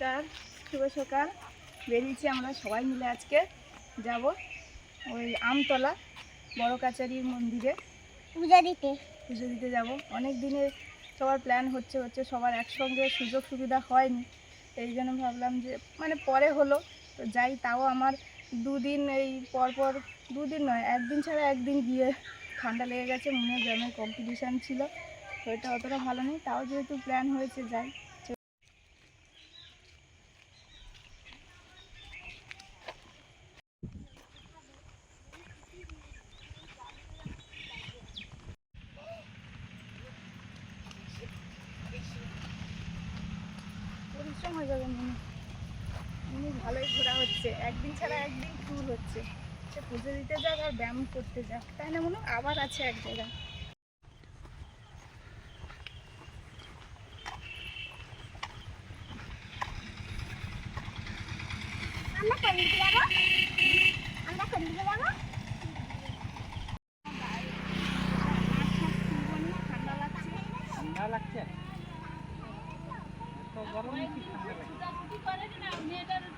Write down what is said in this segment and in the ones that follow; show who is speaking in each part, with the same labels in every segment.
Speaker 1: নমস্কার শুভ সকাল। বেরিয়েছি আমরা সবাই মিলে আজকে যাব ওই আমতলা বড় কাচারির মন্দিরে।
Speaker 2: পূজা দিতে।
Speaker 1: পুজো দিতে যাব। অনেক দিনে সবার প্ল্যান হচ্ছে হচ্ছে সবার একসঙ্গে সুযোগ সুবিধা হয়নি। এই জন্য ভাবলাম যে মানে পরে হলো তো যাই তাও আমার দুদিন এই পরপর দুদিন নয় একদিন ছাড়া একদিন গিয়ে ঠান্ডা লেগে গেছে মনে হয় কম্পিটিশান ছিল। শরীরটা অতটা ভালো নেই তাও যেহেতু প্ল্যান হয়েছে যাই পরিশ্রম হয়ে যাবে মনে মনে ভালোই ঘোরা হচ্ছে একদিন ছাড়া একদিন ট্যুর হচ্ছে। সে পুজো দিতে যাক আর ব্যায়াম করতে যাক। তাই না মনে? আবার আছে এক জায়গায়।
Speaker 2: আমরা কোন দিকে যাব? আমরা কোন দিকে
Speaker 1: লাগছে?
Speaker 3: তো গরমে কি ঠান্ডা লাগছে?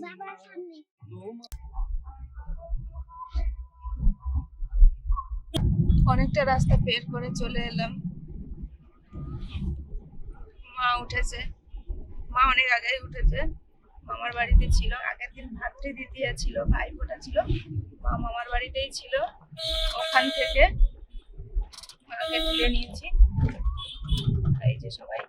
Speaker 2: বাবার সামনে
Speaker 1: অনেকটা রাস্তা বের করে চলে এলাম। মা উঠেছে। মা অনেক আগেই উঠেছে। মামার বাড়িতে ছিল। আগের দিন ভাতৃ দ্বিতীয়া ছিল ভাই ফোটা ছিল। মা মামার বাড়িতেই ছিল। ওখান থেকে মাকে তুলে নিয়েছি। এই যে সবাই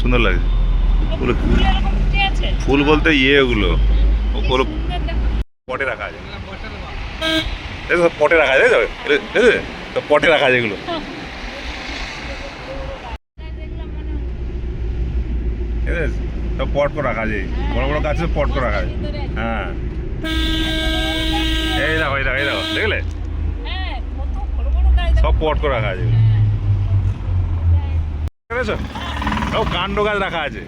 Speaker 4: সুন্দর লাগছে। ফুল বলতে ইয়ে ওগুলো ওগুলো পটে রাখা আছে। পটে রাখা তো? তো পটে রাখা আছে এগুলো। পট করে রাখা আছে। বড় বড় গাছে পট করে রাখা আছে। হ্যাঁ। এই দেখো এই দেখো এই দেখো দেখলে? সব পট করে রাখা আছে। বুঝেছ সব কাণ্ড গাছ রাখা আছে।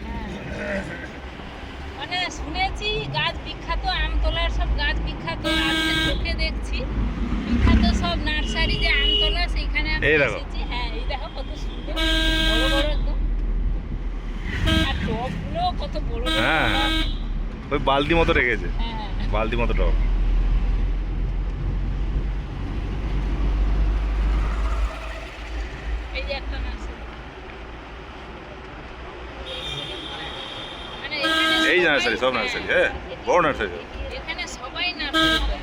Speaker 5: মানে শুনেছি গাছ বিখ্যাত আমতলার সব গাছ বিখ্যাত আজকে চোখে দেখছি। বিখ্যাত সব নার্সারি যে আমতলা সেইখানে
Speaker 4: এই দেখো।
Speaker 5: হ্যাঁ এই দেখো কত সুন্দর। বড় বড় একদম। আর টবগুলো কত বড়
Speaker 4: হ্যাঁ। হ্যাঁ ওই বালতি মতো রেখেছে।
Speaker 5: হ্যাঁ।
Speaker 4: বালতি মতো টব
Speaker 5: এই যে একটা নার্সারি মানে এখানে
Speaker 4: এই
Speaker 5: সবাই-
Speaker 4: নার্সারি সব নার্সারি হ্যাঁ বড় নার্সারি।
Speaker 5: এখানে সবাই নার্সারি করে।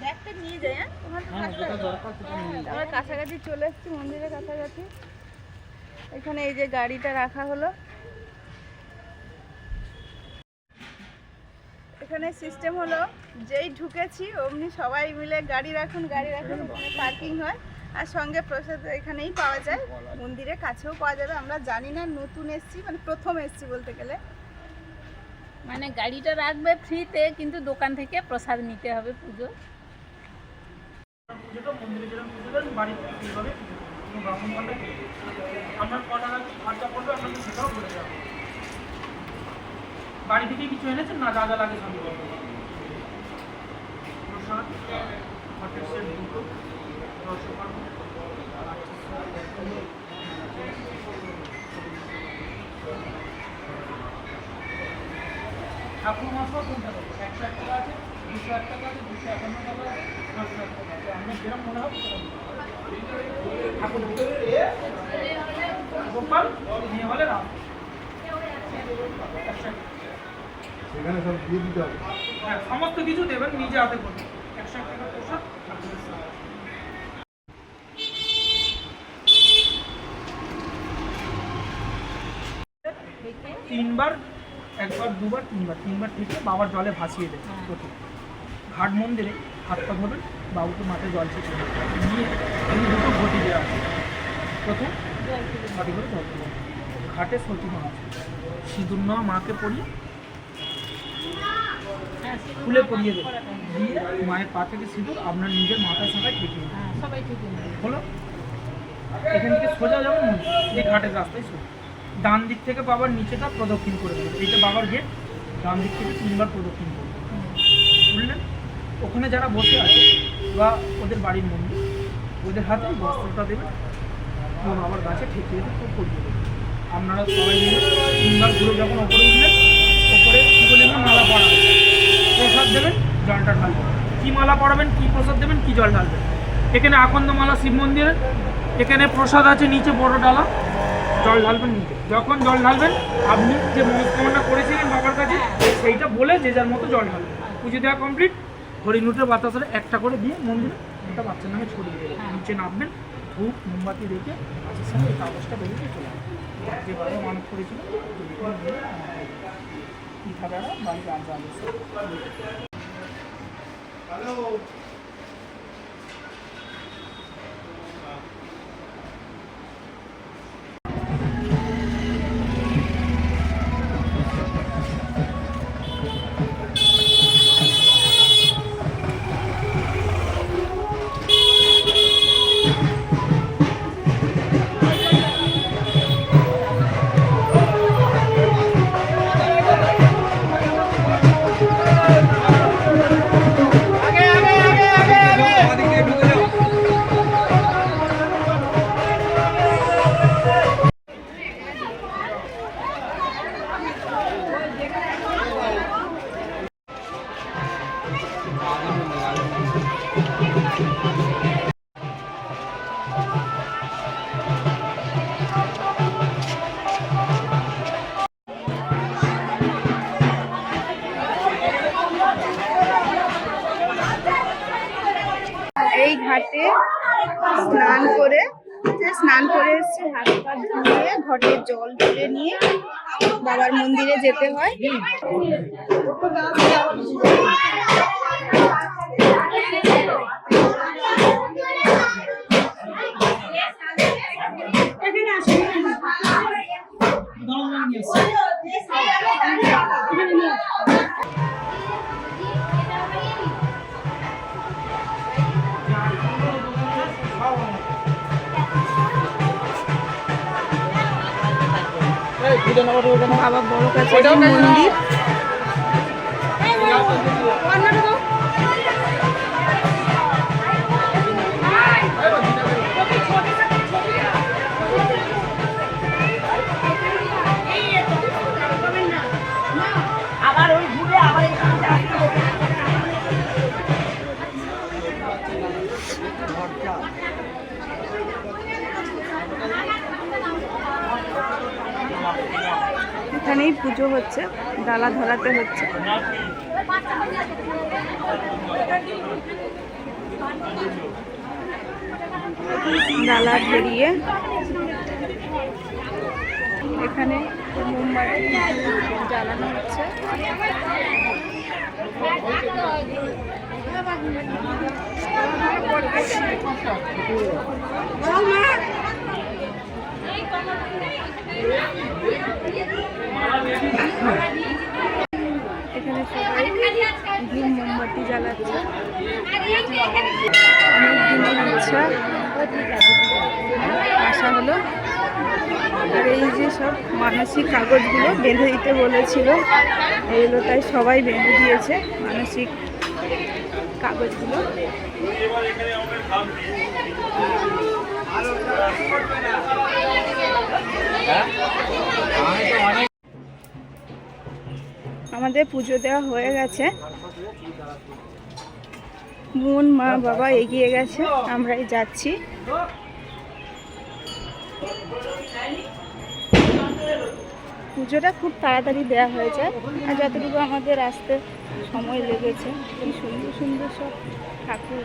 Speaker 1: ব্যাগটা নিয়ে যাই চলে এসেছি মন্দিরের কাছাকাছি এখানে এই যে গাড়িটা রাখা হলো। এখানে সিস্টেম হলো যেই ঢুকেছি অমনি সবাই মিলে গাড়ি রাখুন গাড়ি রাখুন ওখানে পার্কিং হয়। আর সঙ্গে প্রসাদ এখানেই পাওয়া যায়। মন্দিরে কাছেও পাওয়া যাবে। আমরা জানি না নতুন এসছি মানে প্রথম এসছি বলতে গেলে।
Speaker 5: মানে গাড়িটা রাখবে ফ্রিতে কিন্তু দোকান থেকে প্রসাদ নিতে হবে পুজো
Speaker 6: পুজোটা মন্দিরে যেরকম পুজো বাড়িতে খরচা পড়বে সেটাও বাড়ি থেকে কিছু এনেছেন না যা যা লাগে ঠাকুর দেবো একশো এক টাকা আছে, দুশো এক টাকা আছে, দুশো একান্ন টাকা আছে পাঁচশো এক টাকা আছে আপনার যেরকম মনে হবে সেরকম। ঠাকুর গোপাল নিয়ে হলে রাম। একশো এক টাকা।
Speaker 7: সেখানে সব দিয়ে দিতে হবে।
Speaker 6: হ্যাঁ সমস্ত কিছু দেবেন নিজে হাতে করবেন একশো এক টাকা প্রসাদ তিনবার একবার দুবার তিনবার। তিনবার থেকে বাবার জলে ভাসিয়ে দেবে প্রথম। ঘাট মন্দিরে হাত পা ধরবেন বাবুকে মাথায় জল দেবেন নিয়ে এমনি দুটো ঘটি দেওয়া আছে প্রথম ঘটি করে জল ঘাটে সতী মা আছে। সিঁদুর নেওয়া মাকে পড়িয়ে? খুলে পরিয়ে দেবে। দিয়ে মায়ের পা থেকে সিঁদুর আপনার নিজের মাথায় সাঁতায় ঠেকিয়ে দেবে।
Speaker 5: হ্যাঁ সবাই ঠিক
Speaker 6: হলো? এখান থেকে সোজা মন্দির এই ঘাটের রাস্তায় সোজা ডান দিক থেকে বাবার নিচেটা প্রদক্ষিণ করে দেবেন এইটা বাবার গেট ডান দিক থেকে তিনবার প্রদক্ষিণ করবে। বুঝলেন? ওখানে যারা বসে আছে বা ওদের বাড়ির মন্দির, ওদের হাতে বস্ত্রটা দেবে। এবং বাবার গাছে ঠেকিয়ে দেবে পরিয়ে দেবে। আপনারা সবাই মিলে তিনবার ঘুরে যখন ওপরে উঠলেন ওপরে কী শিবলিঙ্গে মালা পরাবেন। প্রসাদ দেবেন, জলটা ঢালবেন। কী মালা পরাবেন, কী প্রসাদ দেবেন, কী জল ঢালবেন? এখানে আকন্দমালা শিব মন্দিরে এখানে প্রসাদ আছে নিচে বড় ডালা। জল ঢালবেন নিচে। যখন জল ঢালবেন, আপনি যে মনস্কামনা করেছিলেন বাবার কাছে, সেইটা বলে যে যার মতো জল ঢালবেন। পুজো দেওয়া কমপ্লিট হরিণুটের বাতাসের একটা করে দিয়ে মন্দিরে একটা বাচ্চার নামে ছড়িয়ে দেবে। নিচে নামবেন ধূপ মোমবাতি রেখে গাছের সঙ্গে এই কাগজটা বেরিয়ে চলে আসবেন। যেভাবে মানত করেছিল বাড়িতে আনতে হবে
Speaker 1: এই ঘাটে স্নান করে স্নান করে এসছে, হাত পা ধুয়ে ঘটে জল তুলে নিয়ে বাবার মন্দিরে যেতে হয়। বাবা বড় কাছে মন্দির এখানেই পুজো হচ্ছে ডালা ধরাতে হচ্ছে। ডালা ধরিয়ে এখানে মোমবাতি জ্বালানো হচ্ছে। এখানে সবাই ঘিম মোমবাতি জ্বালাচ্ছে। অনেক দিনের ইচ্ছা আসা হলো আর এই যে সব মানসিক কাগজগুলো বেঁধে দিতে বলেছিল এইগুলো তাই সবাই বেঁধে দিয়েছে মানসিক কাগজগুলো। আমাদের পুজো দেওয়া হয়ে গেছে। বোন, মা, বাবা এগিয়ে গেছে, আমরাই যাচ্ছি। পুজোটা খুব তাড়াতাড়ি দেওয়া হয়ে যায়, আর যতটুকু আমাদের আসতে সময় লেগেছে, কি সুন্দর সুন্দর সব ঠাকুর।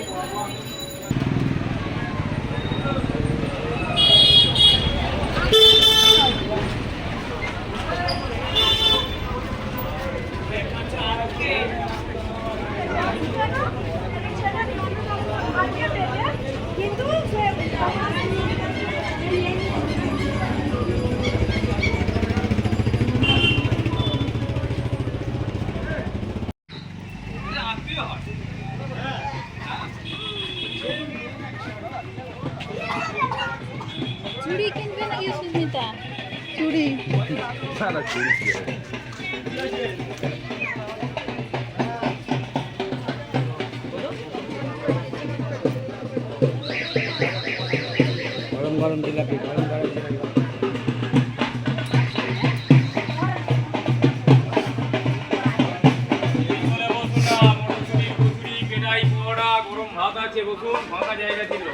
Speaker 6: গরম
Speaker 3: ভাত আছে বসুন ফাঁকা জায়গা ছিল।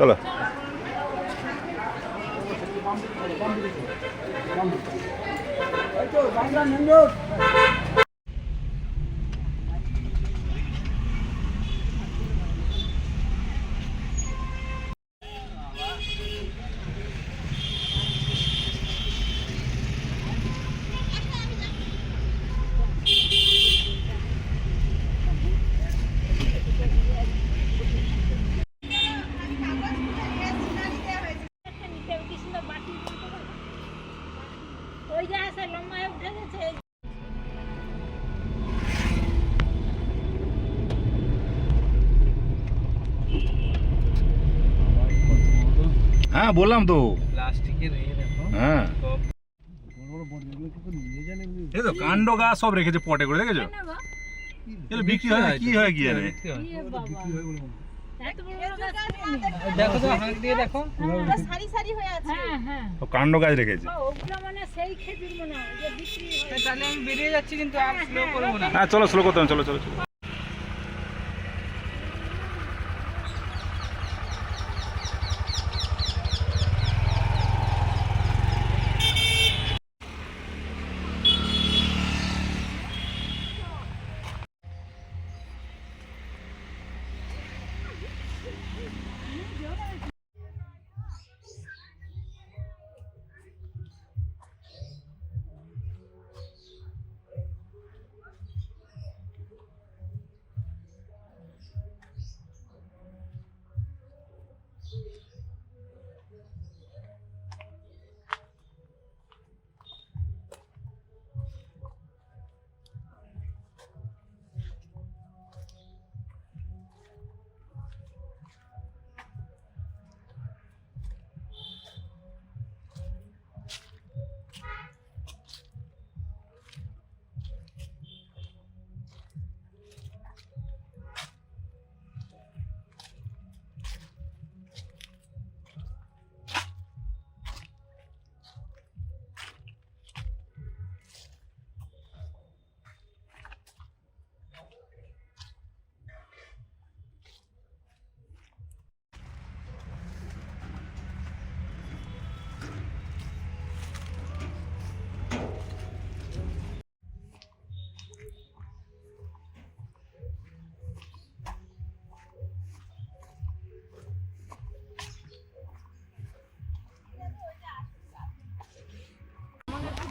Speaker 4: চলো।
Speaker 5: ওই যে আছে লম্বায় উঠে গেছে
Speaker 4: হ্যাঁ বললাম তো।
Speaker 6: প্লাস্টিকের
Speaker 4: হ্যাঁ। এই তো কাণ্ড গাছ সব রেখেছে পটে করে দেখেছ? এগুলো বিক্রি হয় না, কি হয় কি জানে?
Speaker 5: ইয়ে বাবা। এত বড় বড় গাছ কিনে।
Speaker 6: দেখো তো হাঁক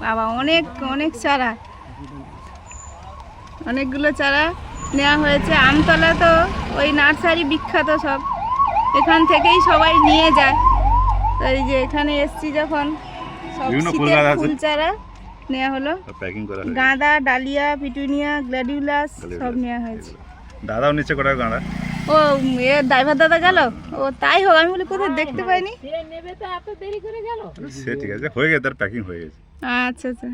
Speaker 1: বাবা অনেক অনেক চারা। অনেকগুলো চারা নেওয়া হয়েছে। আমতলা তো ওই নার্সারি বিখ্যাত সব। এখান থেকেই সবাই নিয়ে যায়। তো এই যে এখানে এসছি যখন সব
Speaker 4: ফুল
Speaker 1: শীতের ফুল চারা নেওয়া হলো।
Speaker 4: প্যাকিং করা
Speaker 1: গাঁদা ডালিয়া পিটুনিয়া গ্ল্যাডিউলাস সব নেওয়া হয়েছে।
Speaker 4: দাদাও নিচে কটা গাঁদা
Speaker 1: ও এ ড্রাইভার দাদা গেল? ও তাই হোক আমি বলি কোথায় দেখতে পাইনি।
Speaker 5: সে নেবে তো এত দেরি করে গেল।
Speaker 4: সে ঠিক আছে হয়ে গেছে তার প্যাকিং হয়ে গেছে।
Speaker 1: আচ্ছা আচ্ছা।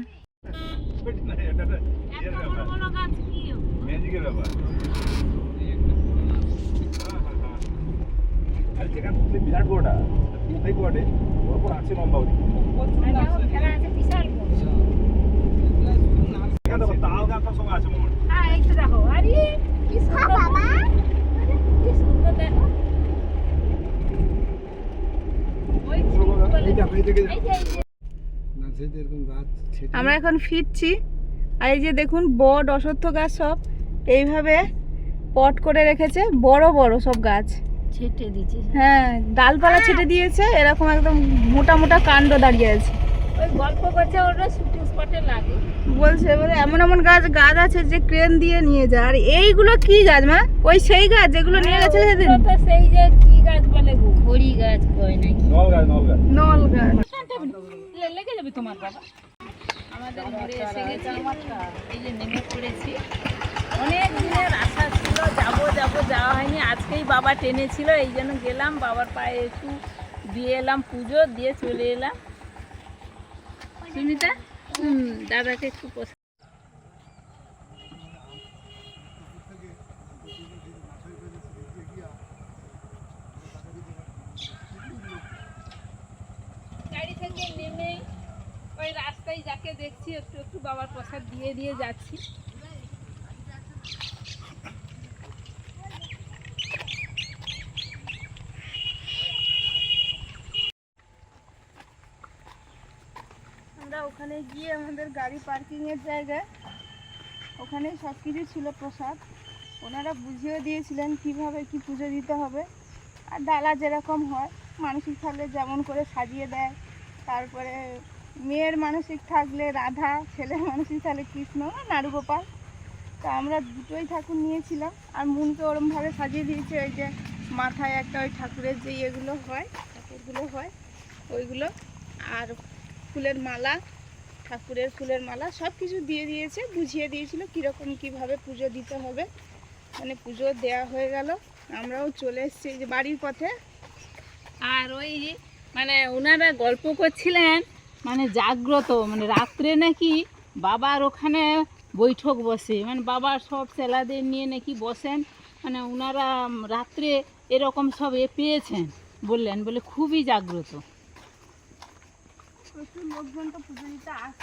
Speaker 5: এই দেখো
Speaker 7: এই দেখো
Speaker 1: আমরা এখন ফিরছি। আর এই যে দেখুন বট অশ্বত্থ গাছ সব এইভাবে পট করে রেখেছে। বড় বড় সব গাছ।
Speaker 5: ছেটে দিচ্ছে
Speaker 1: হ্যাঁ ডালপালা ছেটে দিয়েছে। এরকম একদম মোটা মোটা কাণ্ড দাঁড়িয়ে আছে।
Speaker 5: ওই গল্প করছে ওটা শুটিং স্পটে লাগে।
Speaker 1: বলছে বলে এমন এমন গাছ গাছ আছে যে ক্রেন দিয়ে নিয়ে যায়। আর এইগুলো কি গাছ মা? ওই সেই গাছ যেগুলো নিয়ে সেদিন।
Speaker 5: তো সেই যে কি গাছ বলে গো হরি গাছ কয় নাকি?
Speaker 4: নল গাছ নল গাছ।
Speaker 1: নল গাছ।
Speaker 5: লে- লেগে যাবে তোমার বাবা। আমাদের এসে গেছে। এই যে নেমে পড়েছি। অনেক দিনের আশা ছিল, যাব যাব, যাওয়া হয়নি। আজকেই বাবা টেনেছিল এই জন্য গেলাম। বাবার পায়ে একটু দিয়ে এলাম পুজো, দিয়ে চলে এলাম। সুমিতা হুম, দাদাকে একটু পোষা গাড়ি থেকে নেমেই ওই রাস্তায় যাকে দেখছি, একটু একটু বাবার প্রসাদ দিয়ে দিয়ে যাচ্ছি।
Speaker 1: আমরা ওখানে গিয়ে আমাদের গাড়ি পার্কিংয়ের জায়গায়, ওখানে সব কিছু ছিল প্রসাদ। ওনারা বুঝিয়ে দিয়েছিলেন কীভাবে কি পুজো দিতে হবে। আর ডালা যেরকম হয় মানসিক থাকলে যেমন করে সাজিয়ে দেয়, তারপরে মেয়ের মানসিক থাকলে রাধা, ছেলের মানসিক থাকলে কৃষ্ণ নাড়ুগোপাল তো আমরা দুটোই ঠাকুর নিয়েছিলাম। আর মনকে ওরমভাবে সাজিয়ে দিয়েছে ওই যে মাথায় একটা ওই ঠাকুরের যে ইয়েগুলো হয়, ঠাকুরগুলো হয়, ওইগুলো। আর ফুলের মালা, ঠাকুরের ফুলের মালা সব কিছু দিয়ে দিয়েছে, বুঝিয়ে দিয়েছিল কীরকম কীভাবে পুজো দিতে হবে। মানে পুজো দেয়া হয়ে গেল। আমরাও চলে এসেছি যে বাড়ির পথে।
Speaker 5: আর ওই মানে ওনারা গল্প করছিলেন মানে জাগ্রত মানে রাত্রে নাকি বাবার ওখানে বৈঠক বসে মানে বাবার সব ছেলাদের নিয়ে নাকি বসেন মানে ওনারা রাত্রে এরকম সব এ পেয়েছেন বললেন বলে খুবই জাগ্রত।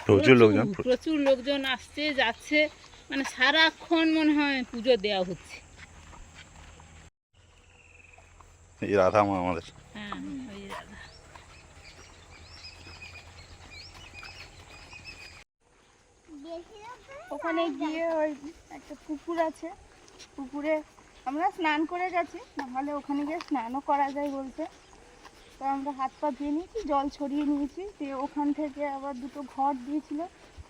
Speaker 1: প্রচুর লোকজন
Speaker 4: প্রচুর
Speaker 5: আসছে যাচ্ছে মানে সারাক্ষণ মনে হয় পুজো দেওয়া হচ্ছে।
Speaker 4: এই রাধা মা আমাদের।
Speaker 5: হ্যাঁ ওই
Speaker 2: বেশি লোক
Speaker 1: ওখানে গিয়ে ওই একটা পুকুর আছে। পুকুরে আমরা স্নান করে গেছি, নাহলে ওখানে গিয়ে স্নানও করা যায় বলতে তো আমরা হাত পা ধুয়ে নিয়েছি, জল ছড়িয়ে নিয়েছি। দিয়ে ওখান থেকে আবার দুটো ঘট দিয়েছিল,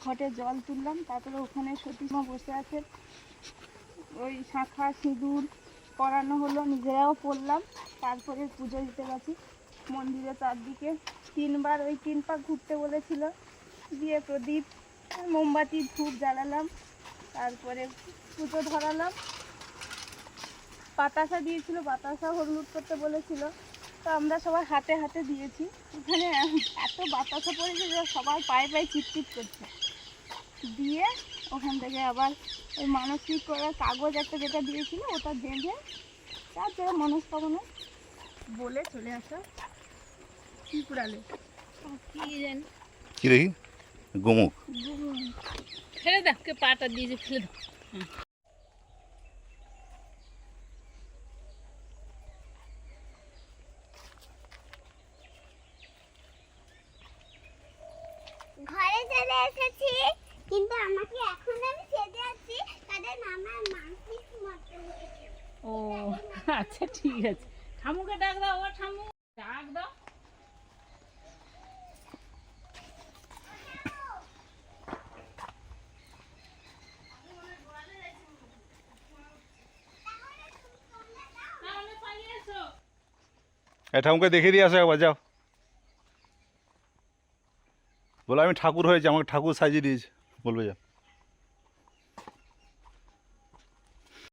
Speaker 1: ঘটে জল তুললাম, তারপরে ওখানে সতীমা বসে আছে। ওই শাঁখা, সিঁদুর পরানো হলো, নিজেরাও পরলাম তারপরে পুজো দিতে গেছি। মন্দিরের চারদিকে তিনবার ওই তিন পাক ঘুরতে বলেছিল। দিয়ে প্রদীপ মোমবাতি ধূপ জ্বালালাম তারপরে পুজো ধরালাম। বাতাসা দিয়েছিল বাতাসা হলুদ করতে বলেছিল। তো আমরা সবাই হাতে হাতে দিয়েছি। ওখানে এত বাতাসা পড়েছে যে সবার পায়ে পায়ে চিটচিট করছে। দিয়ে ওখান থেকে আবার ওই মানসিক করার কাগজ একটা যেটা দিয়েছিল ওটা বেঁধে তার যারা মনস্কামনা বলে চলে আসা ত্রিপুরালে
Speaker 5: কি জানি।
Speaker 4: কি দেখি? গোমুখ
Speaker 5: ফেলে দাও কে পাটা দিয়ে ফেলে দাও।
Speaker 2: ঘরে চলে এসেছি কিন্তু আমাকে এখন আমি খেতে আছি তাদের মামার মানসিক মতো।
Speaker 5: ও আচ্ছা ঠিক আছে। ঠামুকে ডাক দাও ও ঠামু
Speaker 4: ঠাকুরকে দেখিয়ে দিয়ে আসো একবার, যাও। বলো আমি ঠাকুর হয়েছি, আমাকে ঠাকুর সাজিয়ে দিয়েছে। বলবে যাও।